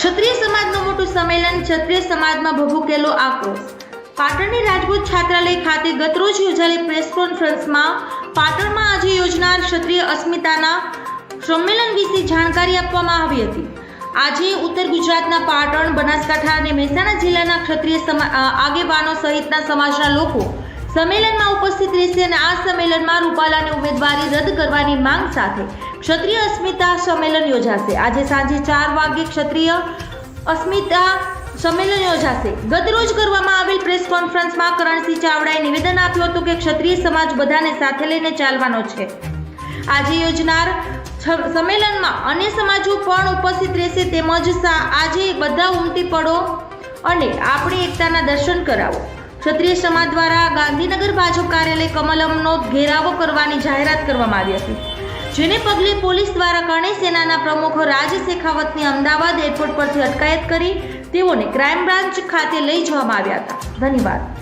ક્ષત્રિય સમાજનું મોટું સંમેલન ક્ષત્રિય સમાજમાં ભભૂકેલો આક્રોશ. પાટણની રાજપૂત છાત્રાલય ખાતે ગતરોજ યોજાયેલી પ્રેસ કોન્ફરન્સમાં પાટણમાં આજે યોજનાર ક્ષત્રિય અસ્મિતાના સંમેલન વિશે જાણકારી આપવામાં આવી હતી. આજે ઉત્તર ગુજરાતના પાટણ, બનાસકાંઠા અને મહેસાણા જિલ્લાના ક્ષત્રિય સમા- આગેવાનો સહિતના સમાજના લોકો સંમેલનમાં ઉપસ્થિત રહેશે. અને આ સંમેલનમાં રૂપાલાની ઉમેદવારી રદ કરવાની માંગ સાથે ક્ષત્રિય અસ્મિતા સંમેલન યોજાશે. આજે સાંજે ચાર વાગ્યે ક્ષત્રિય અસ્મિતા સંમેલન યોજાશે. ગતરોજ કરવામાં આવેલ પ્રેસ કોન્ફરન્સમાં કરણસિંહ ચાવડાએ નિવેદન આપ્યું હતું કે ક્ષત્રિય સમાજ બધાને સાથે લઈને ચાલવાનો છે. આજે યોજનાર છ- સંમેલનમાં અન્ય સમાજો પણ ઉપસ્થિત રહેશે. તેમજ આજે બધા ઉમટી પડો અને આપણી એકતાના દર્શન કરાવો. ક્ષત્રિય સમાજ દ્વારા ગાંધીનગર ભાજપ કાર્યાલય કમલમનો ઘેરાવો કરવાની જાહેરાત કરવામાં આવી હતી. જેને પગલે પોલીસ દ્વારા કરણી સેનાના પ્રમુખ રાજ શેખાવતની અમદાવાદ એરપોર્ટ પરથી અટકાયત કરી તેઓને ક્રાઇમ બ્રાન્ચ ખાતે લઈ જવામાં આવ્યા હતા. ધન્યવાદ.